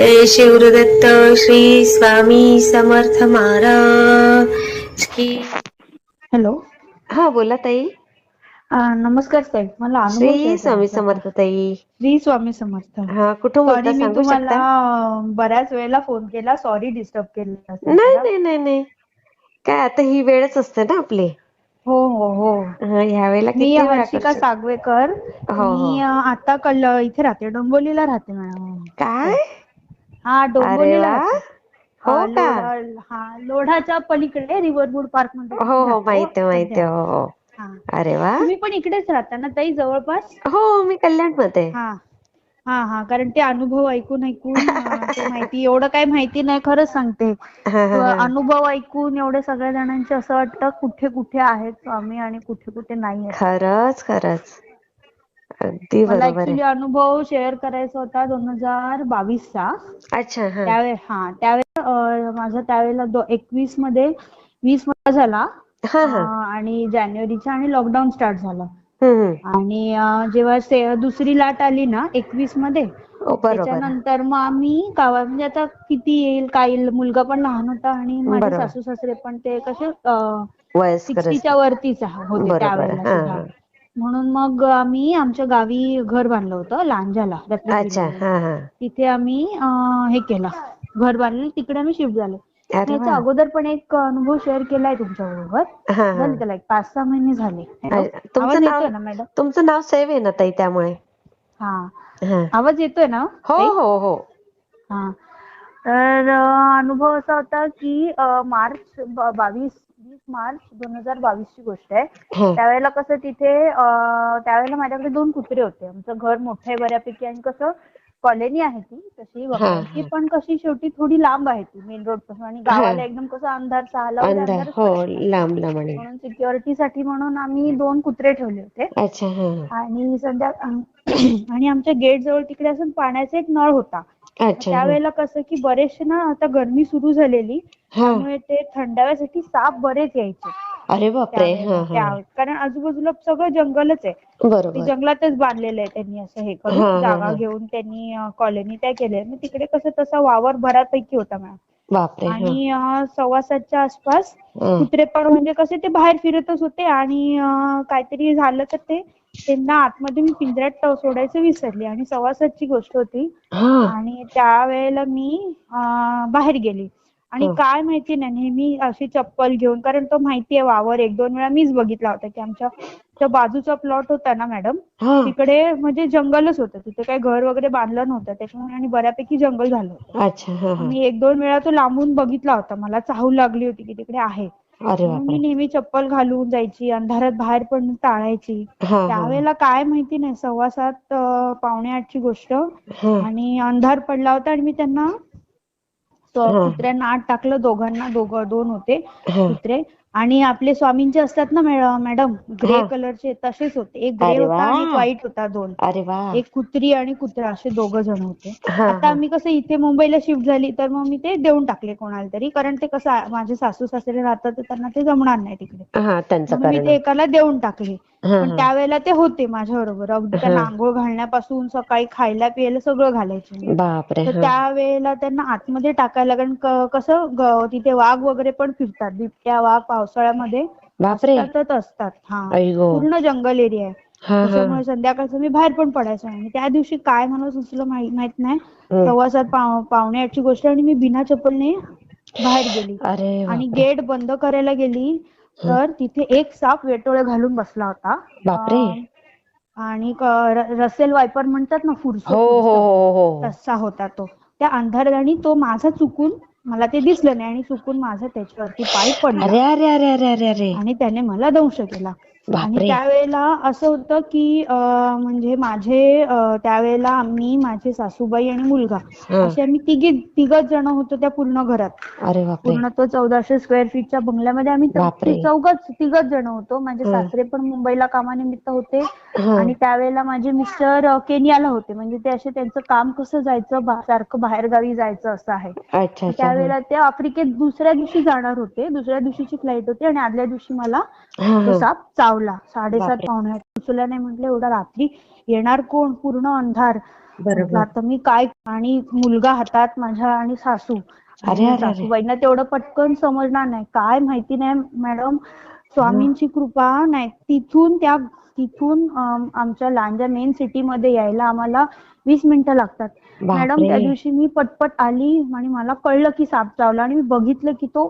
जय शिवदत्त श्री स्वामी समर्थ महाराज की. हॅलो. हा बोला ताई. नमस्कार साहेब मला श्री स्वामी समर्थ ताई. श्री स्वामी समर्थ. हा कुठून बोलता मी सांगू तुम्हाला शकता? बऱ्याच वेळेला फोन केला. सॉरी डिस्टर्ब केलं असेल नाही मला. नाही नाही नाही. काय आता ही वेळच असते ना आपली. हो हो हो. हा, ह्या वेळेला मी किती वेळा हर्षिका करशील? सागवेकर. हो, हो. मी अं, आता कल इथे राहते. डोंबिवलीला राहते मॅडम. काय? हा डोंबिवलीला वा. हो का? लोढा- हा लोढाच्या पलीकडे रिव्हरवूड पार्कमध्ये हो हो राहतो. माहिती आहे माहिती आहे. हो हो. हा. अरे वा. तुम्ही पण इकडेच राहता ना ताई जवळपास? हो मी कल्याणमध्ये हा. हा हा कारण ते अनुभव ऐकून ऐकून अं, ते माहिती एवढं काही माहिती नाही खरंच सांगते. अनुभव ऐकून एवढे सगळ्या जणांचे असं वाटतं कुठे कुठे आहेत स्वामी आणि कुठे कुठे नाही आहेत. खरंच खरंच. अगदी मला बरोबर ऍक्च्युली आहे अनुभव शेअर करायचा होता दोन हजार बावीस चा. अच्छा हा. त्यावेळे हा त्यावेळेस अं, माझा त्यावेळेला एकवीसमध्ये वीसमध्ये झाला. हा हा. आणि जानेवारीचा आणि लॉकडाऊन स्टार्ट झालं. हम्म हम्म. आणि अं, जेव्हा से- दुसरी लाट आली ना एकवीसमध्ये बरोबर. आहे. त्याच्यानंतर मग आम्ही गावा म्हणजे आता किती येईल काय येईल मुलगा पण लहान होता आणि माझे बरोबर. सासू सासरे पण ते कसे वयस्कर सिक्स्टीच्या वरतीच होते बरोबर त्यावेळेला हा सुद्धा. हा. म्हणून मग आम्ही आमच्या गावी घर बांधलं होतं लांजाला अच्छा हा हा. तिथे आम्ही अं, हे केलं. घर बांधलं तिकडे आम्ही शिफ्ट झालो. अरे याच्या अगोदर पण एक अनुभव शेअर केलाय तुमच्या बरोबर हा हा. झाले त्याला एक पाच सहा महिने झाले. तुमचं आवाज नाव येतोय ना मॅडम? तुमचं नाव सेव्ह आहे ना ताई त्यामुळे? हा. हा. आवाज येतोय ना? हो ताई? हो हो. हा. तर अनुभव असा होता की मार्च बावीस वीस मार्च दोन हजार बावीस ची गोष्ट आहे हा त्यावेळेला कसं तिथे त्यावेळेला माझ्याकडे दोन कुत्रे होते आमचं घर मोठं आहे बऱ्यापैकी आणि कसं कॉलनी आहे ती तशी हा. पण कशी शेवटी थोडी लांब आहे ती मेन रोडपासून आणि गावाला एकदम कसं अंधार सहाला हो. लांब म्हणून सिक्युरिटी साठी म्हणून आम्ही दोन कुत्रे ठेवले होते अच्छा आणि सध्या आणि आमच्या गेट जवळ तिकडे असं पाण्याचा एक नळ होता. त्यावेळेला कसं की बरेचसे ना आता गरमी सुरू झालेली हा. त्यामुळे ते थंडाव्यासाठी साप बरेच यायचे. अरे बापरे हा. हा. कारण आजूबाजूला सगळं जंगलच आहे. जंगलातच बांधलेलं आहे त्यांनी असं हे हा, करून. हा, जागा हा. घेऊन त्यांनी कॉलनी त्या केल्या. मग तिकडे कसं तसा वावर बऱ्यापैकी होता मॅम. हा. आणि सव्वा सातच्या आसपास हा. कुत्रे पण म्हणजे कसे ते बाहेर फिरतच होते आणि काहीतरी झालं तर ते त्यांना आतमध्ये मी पिंजऱ्यात सोडायचं विसरली आणि सव्वा सातची गोष्ट होती. आणि त्यावेळेला मी बाहेर गेली. आणि. काय माहिती नाही नेहमी अशी चप्पल घेऊन कारण तो माहिती आहे वावर एक दोन वेळा मीच बघितला होता की आमच्या त्या बाजूचा प्लॉट होता ना मॅडम तिकडे म्हणजे जंगलच होतं. तिथे काही घर वगैरे बांधलं नव्हतं. त्याच्यामुळे आणि बऱ्यापैकी जंगल झालं होतं. मी एक दोन वेळा तो लांबून बघितला होता. मला चाहूल लागली होती की तिकडे आहे. अरे मी नेहमी चप्पल घालून जायची अंधारात बाहेर पण टाळायची. त्यावेळेला काय माहिती नाही सव्वा सात पावणे आठची गोष्ट. आणि अंधार पडला होता आणि मी त्यांना. कुत्र्यांना आत टाकलं दोघांना दोघं दोन होते. कुत्रे आणि आपले स्वामींचे असतात ना मॅडम ग्रे. कलरचे तसेच होते. एक ग्रे होता आणि वा. व्हाईट होता दोन. एक कुत्री आणि कुत्रा असे दोघं जण होते. आता हा. मी कसं इथे मुंबईला शिफ्ट झाली तर मग मी ते देऊन टाकले कोणाला तरी कारण ते कसं माझे सासू सासरे राहतात तर त्यांना ते जमणार नाही तिकडे. हा मी ते एकाला देऊन टाकले. पण त्यावेळेला ते होते माझ्या बरोबर अगदी त्यांना. आंघोळ घालण्यापासून सकाळी खायला प्यायला सगळं घालायचे तर त्यावेळेला त्यांना आतमध्ये टाकायला कारण कसं तिथे वाघ वगैरे पण फिरतात. बिबट्या वाघ पावसाळ्यामध्ये बापरे. असतातच असतात. हा. पूर्ण जंगल एरिया आहे. हा हा. त्याच्यामुळे संध्याकाळचं मी बाहेर पण पडायचं आणि त्या दिवशी काय म्हणत सुचलं माहीत माहीत नाही. हम्म. सव्वा सात पाव- पावणे आठची गोष्ट आणि मी बिना चप्पलने बाहेर गेली. अरे आणि बापरे. गेट बंद करायला गेली तर तिथे एक साप वेटोळे घालून बसला होता. बापरे. अं, आणि क- र- रसेल वायपर म्हणतात ना फुरसो हो हो फुरसो. हो हो. तसा होता तो. त्या अंधारात आणि तो माझा चुकून मला ते दिसलं नाही आणि चुकून माझा त्याच्यावरती पाय पडला. अरे अरे अरे अरे अरे अरे. आणि त्याने मला दंश केला. आणि त्यावेळेला असं होतं की म्हणजे माझे त्यावेळेला आम्ही माझे सासूबाई आणि मुलगा असे आम्ही तिघी तिघच जण होतो त्या पूर्ण घरात. अरे पूर्ण तो चौदाशे स्क्वेअर फीटच्या बंगल्यामध्ये आम्ही. चौघच तिघच जण होतो. माझे. सासरे पण मुंबईला कामानिमित्त होते. आणि त्यावेळेला माझे मिस्टर केनियाला होते. म्हणजे ते असे त्यांचं काम कसं जायचं सारखं बाहेरगावी जायचं असं आहे. त्यावेळेला ते आफ्रिकेत दुसऱ्या दिवशी जाणार होते. दुसऱ्या दिवशीची फ्लाईट होती आणि आदल्या दिवशी मला साप चावला. साडेसात बापरे. पावणे आठ. उचलला नाही म्हटलं एवढा रात्री येणार कोण? पूर्ण अंधार. आता मी काय आणि मुलगा हातात माझ्या आणि सासू. सासूबाईंना तेवढं पटकन समजणार नाही. काय माहिती नाही मॅडम. स्वामींची कृपा नाही. तिथून त्या तिथून आमच्या लांजा मेन सिटी मध्ये यायला आम्हाला वीस मिनिटं लागतात. मॅडम त्या दिवशी मी पटपट आली आणि मला कळलं की साप चावला आणि मी बघितलं की तो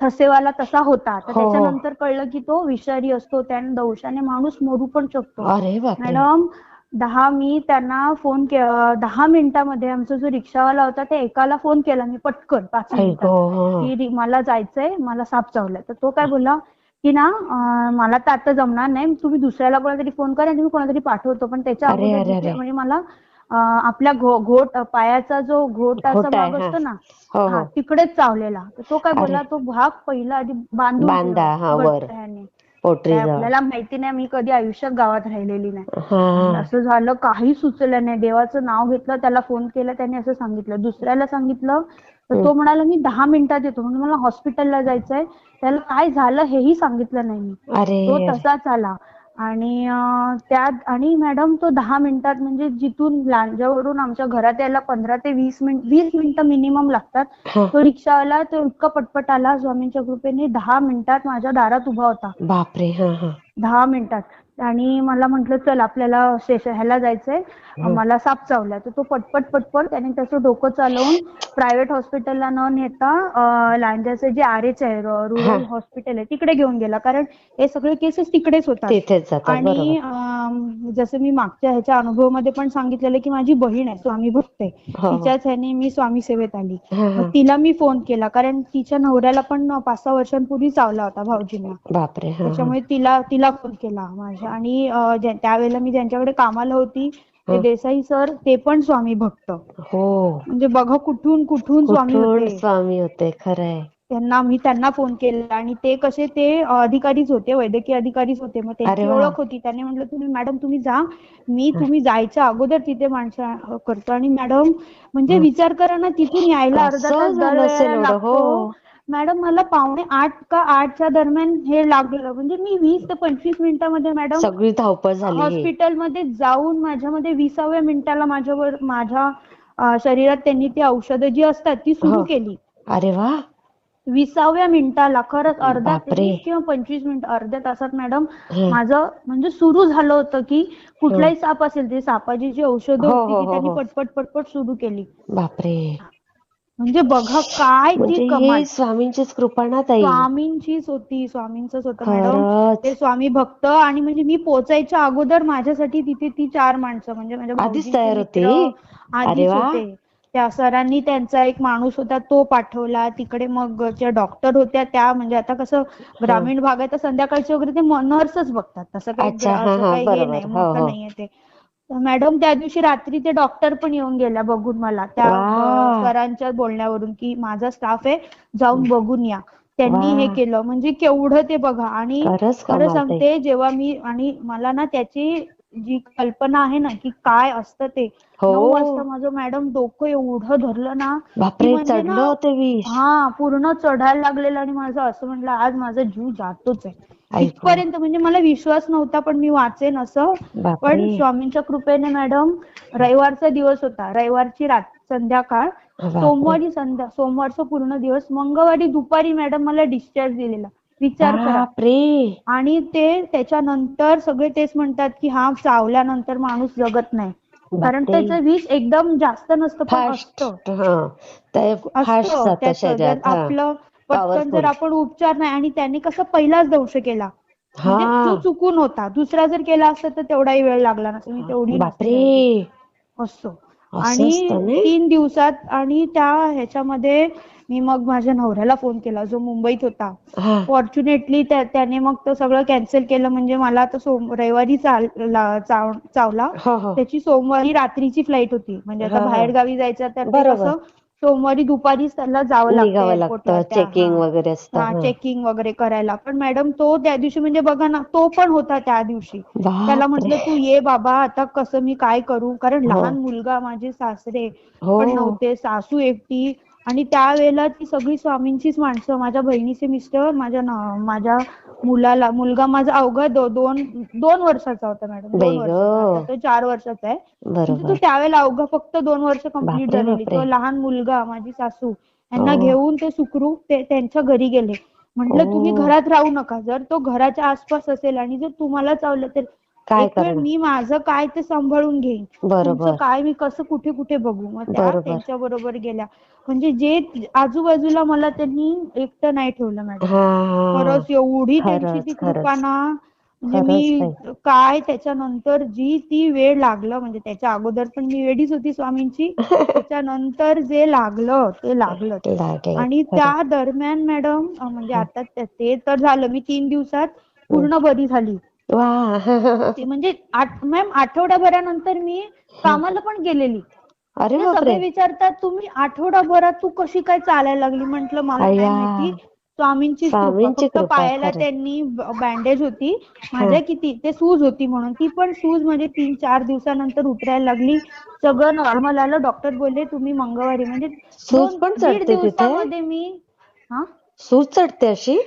ठसेवाला तसा होता तर हो, हो. त्याच्यानंतर कळलं की तो विषारी असतो त्याने दंशाने माणूस मरू पण शकतो अरे बापरे मॅडम दहा मी त्यांना फोन के अं, दहा मिनिटामध्ये आमचा जो रिक्षावाला होता त्या एकाला फोन केला मी पटकन पाच ऐक मिनिटात हो. की रि- मला जायचंय मला साप चावलाय तर तो काय बोलला की ना अं, मला तर आता जमणार नाही तुम्ही दुसऱ्याला कोणातरी फोन करा आणि मी कोणातरी पाठवतो पण त्याच्या अरे, अगोदर अरे, दुसऱ्या- अरे. म्हणजे मला आपल्या घोट पायाचा जो घोटाचा भाग. असतो ना हो हा तिकडेच चावलेला. तो काय. बोलला तो भाग पहिला आधी बांधून हा, आपल्याला माहिती नाही मी कधी आयुष्यात गावात राहिलेली नाही. असं झालं काही सुचलं नाही. देवाचं नाव घेतलं त्याला फोन केला त्याने असं सांगितलं. दुसऱ्याला सांगितलं तर तो म्हणाला मी दहा मिनिटात येतो. म्हणजे मला हॉस्पिटलला जायचंय. त्याला काय झालं हेही सांगितलं नाही मी. तो. तसाच आला. आणि त्यात आणि मॅडम तो दहा मिनिटात म्हणजे जिथून लांजावरून आमच्या घरात यायला पंधरा ते वीस मिनिट वीस मिनिटं मिनिमम लागतात. तो रिक्षावाला तो इतका पटपट आला स्वामींच्या कृपेने दहा मिनिटात माझ्या दारात उभा होता. बापरे! हा हा. दहा मिनिटात. आणि मला म्हटलं चल आपल्याला स्टेशन ह्याला जायचंय. मला साप चावलाय तर तो पटपट पटपट त्याने त्याचं डोकं चालवून प्रायव्हेट हॉस्पिटलला न नेता लांजाचं जे आर एच आहे रुरल हा. हॉस्पिटल आहे तिकडे घेऊन गेला. कारण हे सगळे केसेस तिकडेच होतात. आणि जसं मी मागच्या ह्याच्या अनुभवामध्ये पण सांगितलेलं की माझी बहीण आहे स्वामी भक्त आहे. हो, हो. तिच्याच ह्याने मी स्वामी सेवेत आली. हा, हा. तिला मी फोन केला. कारण तिच्या नवऱ्याला पण पाच सहा वर्षांपूर्वी चावला होता भाऊजींना. हा हा. त्याच्यामुळे तिला तिला फोन केला. माझ्या आणि त्यावेळेला मी ज्यांच्याकडे कामाला होती ते. देसाई सर ते पण स्वामी भक्त. हो. म्हणजे बघा कुठून कुठून स्वामी होते. स्वामी होते खरंय. त्यांना मी त्यांना फोन केला आणि ते कसे ते अधिकारीच होते वैद्यकीय अधिकारीच होते. मग त्यांची. ओळख होती. त्यांनी म्हटलं तुम्ही मॅडम तुम्ही जा. मी तुम्ही जायच्या अगोदर तिथे माणसं करतो. आणि मॅडम म्हणजे. विचार करा ना तिथून यायला अर्धा तास मॅडम मला पावणे आठ का आठच्या दरम्यान हे लागलं म्हणजे मी वीस ते पंचवीस मिनिटामध्ये मॅडम सगळी धावपळ झाली. हॉस्पिटलमध्ये जाऊन माझ्यामध्ये विसाव्या मिनिटाला माझ्यावर माझ्या शरीरात त्यांनी ती औषधं जी असतात ती सुरू. केली अरे वा विसाव्या मिनिटाला खरंच अर्धा किंवा पंचवीस मिनिट अर्ध्या तासात मॅडम. माझं म्हणजे सुरू झालं होतं की कुठलाही साप असेल ते सापाची जी औषधं हो, होती हो, हो, त्यांनी. पटपट पटपट सुरू केली बापरे म्हणजे बघा काय म्हणजे ती कमाल. हे स्वामींचीच कृपा ना ताई. स्वामींचीच होती स्वामींचंच होतं मॅडम. खरंच. ते स्वामी भक्त आणि म्हणजे मी पोचायच्या अगोदर माझ्यासाठी तिथे ती चार माणसं म्हणजे माझ्या आधीच भाऊजींचे तयार होती? अरे आधीच वा. होते. त्या सरांनी त्यांचा एक माणूस होता तो पाठवला. तिकडे मग ज्या डॉक्टर होत्या त्या म्हणजे आता कसं ग्रामीण भागात तर संध्याकाळचे वगैरे ते नर्सच बघतात. तसं काही अच्छा, हा, असं हा, काही हे बरोबर. नाही हो, मोठं हो. नाहीये ते. मॅडम त्या दिवशी रात्री ते डॉक्टर पण येऊन गेल्या बघून मला त्या. अं, सरांच्या बोलण्यावरून की माझा स्टाफ आहे जाऊन बघून या त्यांनी हे वा. केलं म्हणजे केवढं ते बघा आणि खरंच खरं कमाल. सांगते जेव्हा मी आणि मला ना त्याची जी कल्पना आहे ना की काय असतं ते हो. नऊ वाजता माझं मॅडम डोकं एवढं धरलं ना बापरे म्हणजे चढलं ना होतं विष हा पूर्ण चढायला लागलेलं आणि माझं असं म्हटलं आज माझा जीव जातोच आहे. इथपर्यंत म्हणजे मला विश्वास नव्हता पण मी वाचेन असं. पण स्वामींच्या कृपेने मॅडम रविवारचा दिवस होता. रविवारची रात संध्याकाळ. सोमवारी संध्या सोमवारचा पूर्ण दिवस. मंगळवारी दुपारी मॅडम मला डिस्चार्ज दिलेला. विचार करा. आणि ते त्याच्यानंतर सगळे तेच म्हणतात की हा चावल्यानंतर माणूस जगत नाही. कारण. त्याचं विष एकदम जास्त नसतं पण फास्ट. असतं. आपलं पटकन. जर आपण उपचार नाही आणि त्याने कसं पहिलाच दंश केला म्हणजे. तो चुकून होता. दुसरा जर केला असता तर तेवढाही वेळ लागला नसता मी तेवढी असतो असं. आणि तीन दिवसात आणि त्या ह्याच्यामध्ये मी मग माझ्या नवऱ्याला फोन केला जो मुंबईत होता. फॉर्च्युनेटली त्याने मग तो सगळं कॅन्सल केलं. म्हणजे मला आता सोम रविवारी चावला. त्याची सोमवारी रात्रीची फ्लाईट होती. म्हणजे आता. बाहेर गावी जायचं तर. कसं सोमवारी दुपारीच त्याला जावं लागतं निघावं चेकिंग. वगैरे असतं. चेकिंग वगैरे करायला पण मॅडम तो त्या दिवशी म्हणजे बघा ना तो पण होता त्या दिवशी त्याला बापरे. म्हटलं तू ये बाबा आता कसं मी काय करू कारण हो. लहान मुलगा माझे सासरे हो पण नव्हते सासू एकटी आणि त्यावेळेला ती सगळी स्वामींचीच माणसं माझ्या बहिणीचे मिस्टर माझ्या न- माझ्या मुलाला मुलगा माझा अवघा दो- दोन दोन वर्षाचा होता मॅडम दोन. वर्षाचा तो चार वर्षाचा आहे म्हणजे तो त्यावेळेला अवघा फक्त दोन वर्ष कंप्लीट बापरे, झालेली. तो लहान मुलगा माझी सासू यांना हो. घेऊन ते सुखरूप ते त्यांच्या घरी गेले म्हटलं तुम्ही. घरात राहू नका जर तो घराच्या आसपास असेल आणि जर तुम्हाला चावलं तर काय एक वेळ करणार? मी माझं काय ते सांभाळून घेईन बरोबर तुमचं काय मी कसं कुठे कुठे बघू मग त्या बरोबर. त्यांच्या बरोबर गेल्या म्हणजे जे आजूबाजूला मला त्यांनी एकटं नाही ठेवलं मॅडम हा खरंच एवढी त्यांची खरंच, ती खरंच. कृपा ना म्हणजे खरंच मी. काय त्याच्यानंतर जी ती वेळ लागलं म्हणजे त्याच्या अगोदर पण मी वेडीच होती स्वामींची त्याच्यानंतर जे लागलं ते लागलं लागलं. आणि खरं. त्या दरम्यान मॅडम म्हणजे आता ते- ते तर झालं मी तीन दिवसात पूर्ण बरी झाली वा. ते म्हणजे मॅम आठवड्याभरानंतर मी कामाला पण गेलेली. अरे सगळे विचारतात तुम्ही आठवडाभरात तू कशी काय चालायला लागली? म्हंटल मला काय. माहिती. स्वामींची फक्त पायाला. त्यांनी बँडेज होती. माझ्या किती ते सूज होती म्हणून. ती पण सूज म्हणजे तीन चार दिवसानंतर उतरायला लागली. सगळं नॉर्मल आलं. डॉक्टर बोलले तुम्ही मंगळवारी म्हणजे सूज पण? दिवसामध्ये मी हा? सूज चढते अशी?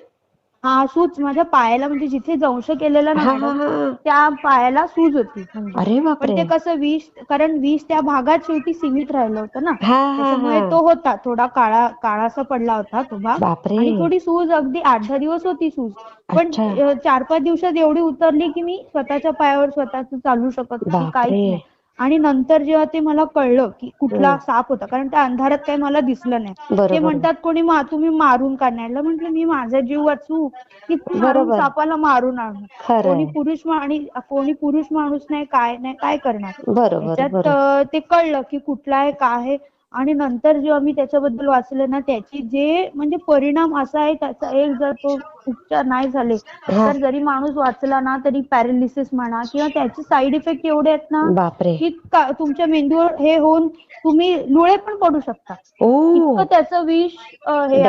हा सूज माझ्या पायाला म्हणजे जिथे दंश केलेला ना मॅडम त्या पायाला सूज होती म्हणजे. अरे पण ते कसं विष कारण विष त्या भागात शेवटी सीमित राहिलं होतं ना. त्याच्यामुळे तो होता थोडा काळा काळासा पडला होता तो भाग. आणि थोडी सूज अगदी आठ दहा दिवस होती सूज. पण चार पाच दिवसात एवढी उतरली की मी स्वतःच्या पायावर स्वतःच चालू शकत बापरे. काहीच नाही. आणि नंतर जेव्हा ते मला कळलं की कुठला. साप होता कारण त्या अंधारात काही मला दिसलं नाही. ते म्हणतात कोणी मा तुम्ही मारून का नाही म्हटलं मी माझा जीव वाचू की. सापाला मारून आणू. कोणी पुरुष आणि कोणी पुरुष माणूस नाही काय नाही काय करणार त्याच्यात ते कळलं की कुठला आहे काय आहे आणि नंतर जेव्हा मी त्याच्याबद्दल वाचलं ना त्याची जे म्हणजे परिणाम असा आहे त्याचा एक जर तो उपचार नाही झाले. तर जरी माणूस वाचला ना तरी पॅरालिसिस म्हणा किंवा त्याचे साईड इफेक्ट एवढे आहेत ना की तुमच्या मेंदूवर हे होऊन तुम्ही लुळे पण पडू शकता. इतकं त्याचं विष हे.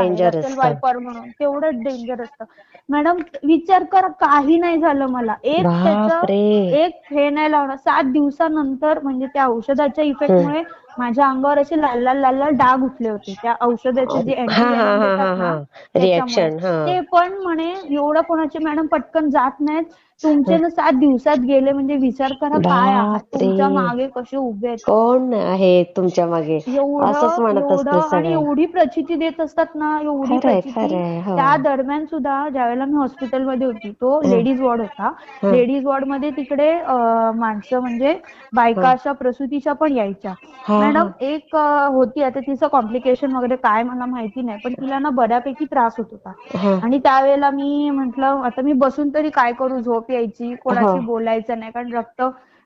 वायपर म्हणून. तेवढं डेंजर असतं मॅडम विचार करा काही नाही झालं मला. एक त्याचं एक हे नाही लावणार. सात दिवसानंतर म्हणजे त्या औषधाच्या इफेक्टमुळे माझ्या अंगावर असे लाल लाल लाल लाल डाग उठले होते. त्या औषधाचे जे antivenom देतात ना, त्याच्यामुळे. रिॲक्शन हा. ते पण म्हणे एवढं कोणाचे मॅडम पटकन जात नाहीत. तुमचे ना सात दिवसात गेले म्हणजे विचार करा काय आहात. तुमच्या मागे कसे उभे आहेत. कोण आहे तुमच्या मागे? असंच म्हणत असते आणि एवढी प्रचिती देत असतात ना एवढी प्रचिती. हो. त्या दरम्यान सुद्धा ज्यावेळेला मी हॉस्पिटलमध्ये होती तो. लेडीज वॉर्ड होता. लेडीज वॉर्डमध्ये तिकडे माणसं म्हणजे बायका. अशा प्रसूतीच्या पण यायच्या. मॅडम एक होती आता तिचं कॉम्प्लिकेशन वगैरे काय मला माहिती नाही पण तिला ना बऱ्यापैकी त्रास होत होता. आणि त्यावेळेला मी म्हंटल आता मी बसून तरी काय करू झोप यायची कोणाशी हो. बोलायचं नाही कारण रक्त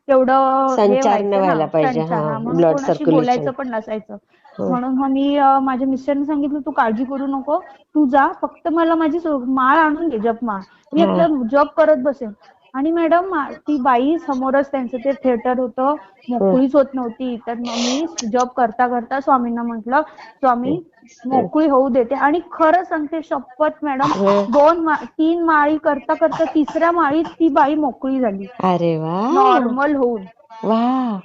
तेवढं हे संचार व्हायचं व्हायला पाहिजे, हा. हा. कोणाशी. बोलायचं पण नसायचं हं. म्हणून मग मी अं, माझ्या मिस्टरने सांगितलं तू काळजी करू नको तू जा फक्त मला माझी सो- माळ आणून घे जप माळ मी हा. आपलं जप करत बसेन आणि मॅडम मा- ती बाई समोरच त्यांचं ते थिएटर होतं मोकळीच होत नव्हती तर मग मी जप करता करता स्वामींना म्हंटल स्वामी मोकळी होऊ देते. आणि खरं सांगते शपथ मॅडम हं. दोन मा- तीन माळी करता करता तिसऱ्या माळीत ती बाई मोकळी झाली. अरे वा. नॉर्मल होऊन. वा.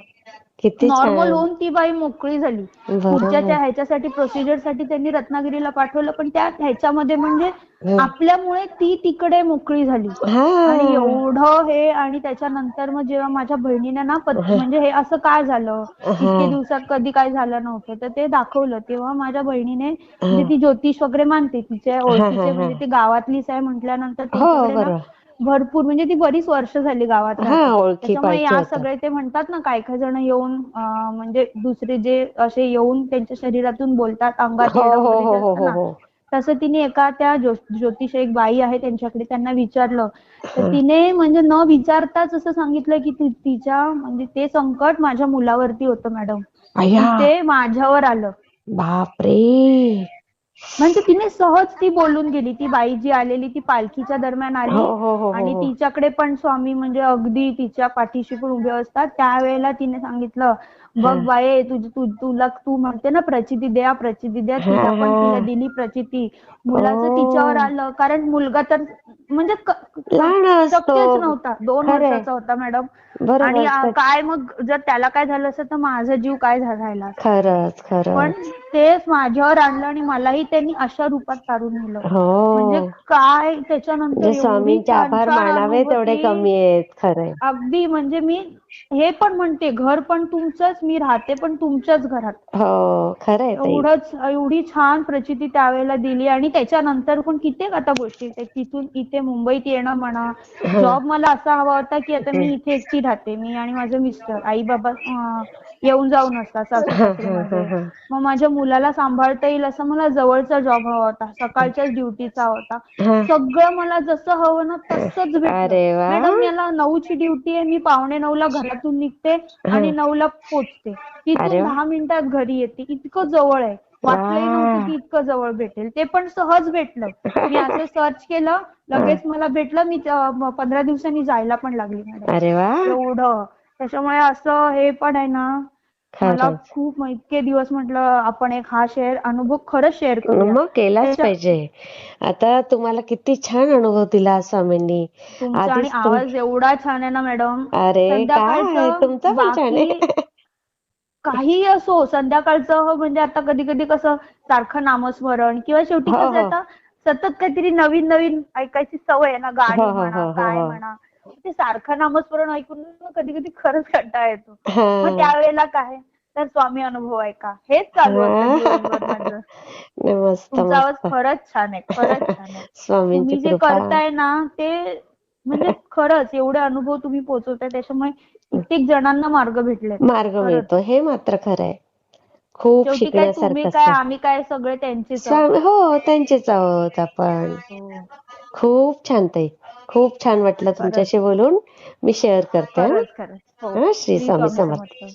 किती नॉर्मल होऊन ती बाई मोकळी झाली. पुढच्या त्या ह्याच्यासाठी प्रोसिजरसाठी त्यांनी रत्नागिरीला पाठवलं पण त्या ह्याच्यामध्ये म्हणजे हं. आपल्यामुळे ती तिकडे मोकळी झाली. हा. आणि एवढं हे आणि त्याच्यानंतर मग जेव्हा माझ्या बहिणीने ना हं. म्हणजे हे असं काय झालं? इतके हा. दिवसात कधी काय झालं नव्हतं. तर ते दाखवलं. तेव्हा माझ्या बहिणीने म्हणजे ती ज्योतिष वगैरे मानते. तिच्या हा, ओळखीचे हा. म्हणजे ती गावातलीच आहे म्हटल्यानंतर भरपूर म्हणजे ती बरीच वर्ष झाली गावात हा. ओळखी त्याच्यामुळे या सगळे ते म्हणतात ना काही काही जण येऊन अं, म्हणजे दुसरे जे असे येऊन त्यांच्या शरीरातून बोलतात अंगात हो येणं हो वगैरे हो हो असतं हो ना हो. तसं तिने एका त्या ज्यो- ज्योतिष एक बाई आहे त्यांच्याकडे त्यांना विचारलं. तर. तिने म्हणजे न विचारताच असं सांगितलं की ती- तिच्या म्हणजे ते संकट माझ्या मुलावरती होतं मॅडम. अय्या. ते माझ्यावर आलं. बापरे! म्हणजे तिने सहज ती बोलून गेली. ती बाई जी आलेली ती पालखीच्या दरम्यान आली. हो हो हो आणि. तिच्याकडे पण स्वामी म्हणजे अगदी तिच्या पाठीशी पण उभे असतात. त्यावेळेला तिने सांगितलं बघ हा. बाये तुझ तू तुला तू म्हणते ना प्रचिती द्या प्रचिती द्या हा, तिला पण हा. तिला दिली प्रचिती मुलाचं. तिच्यावर आलं कारण मुलगा तर म्हणजे क- लहान असतो शक्यच नव्हता दोन खरंय. वर्षाचा होता मॅडम बरोबर आणि आ, काय मग जर त्याला काय झालं असतं तर माझा जीव काय झा- राहिला असता. खरंच पण खरंच तेच माझ्यावर आणलं आणि मलाही त्यांनी अशा रूपात तारून नेलं हो म्हणजे काय त्याच्यानंतर म्हणजे एवढी स्वामींचे छान आभार मानावे तेवढे. कमी आहेत खरंय अगदी म्हणजे मी हे पण म्हणते घर पण तुमचंच मी राहते पण तुमच्याच घरात. हो खरंय ताई. एवढंच एवढी छान प्रचिती त्यावेळेला दिली आणि त्याच्यानंतर पण कित्येक आता गोष्टी. तिथून इथे मुंबईत येणं म्हणा जॉब मला असा हवा होता की आता मी इथे एकटी राहते. मी आणि माझं मिस्टर आई बाबा अं, येऊन जाऊन असतात सासू सासरे. मग माझ्या मुलाला सांभाळता येईल असं मला जवळचा जॉब हवा होता. सकाळच्याच ड्युटीचा होता. सगळं मला जसं हवं ना तसंच भेटलं. अरे वा. मॅडम याला नऊची ड्युटी आहे मी पावणे नऊला घरातून निघते आणि नऊला पोचते. तिथून. दहा मिनिटात घरी येते. इतकं जवळ आहे. वाटलंही नव्हतं की इतकं जवळ भेटेल. ते पण सहज भेटलं. मी असं सर्च केलं. लगेच मला भेटलं. मी पंधरा दिवसांनी जायला पण लागली मॅडम एवढं. त्याच्यामुळे असं हे पण आहे ना मला खूप इतके दिवस म्हटलं आपण एक हा शेअर अनुभव खरंच शेअर करूया. मग केलाच पाहिजे. आता तुम्हाला किती छान अनुभव दिला स्वामींनी आणि आवाज एवढा छान आहे ना मॅडम. अरे काय तुमचा पण छान आहे. काहीही असो संध्याकाळचं म्हणजे आता कधी कधी कसं सारखं नामस्मरण किंवा शेवटी हो, कसं हो. आता सतत काहीतरी नवीन नवीन ऐकायची सवय आहे ना गाणी हो, हो, म्हणा हो, हो, काय हो. म्हणा. ते सारखं नामस्मरण ऐकून कधी कधी खरंच कंटाळा येतो. मग हा त्यावेळेला काय? तर स्वामी अनुभव ऐका. हेच चालू असतं तुमचा आवाज खरंच छान आहे खरंच छान आहे. तुम्ही जे करताय ना ते म्हणजे खरंच एवढे अनुभव तुम्ही पोहोचवताय त्याच्यामुळे कित्येक जणांना मार्ग भेटले मार्ग. मिळतो. हे मात्र खरंय खूप शेवटी काय तुम्ही शिकण्यासारखं काय. आम्ही काय सगळे त्यांचेच आहोत. हो त्यांचेच आहोत आपण खूप छान ताई खूप छान वाटलं तुमच्याशी बोलून मी शेअर करते हं. खरंच खरंच हो. हं, श्री स्वामी स्वामी समर्थ समर्थ.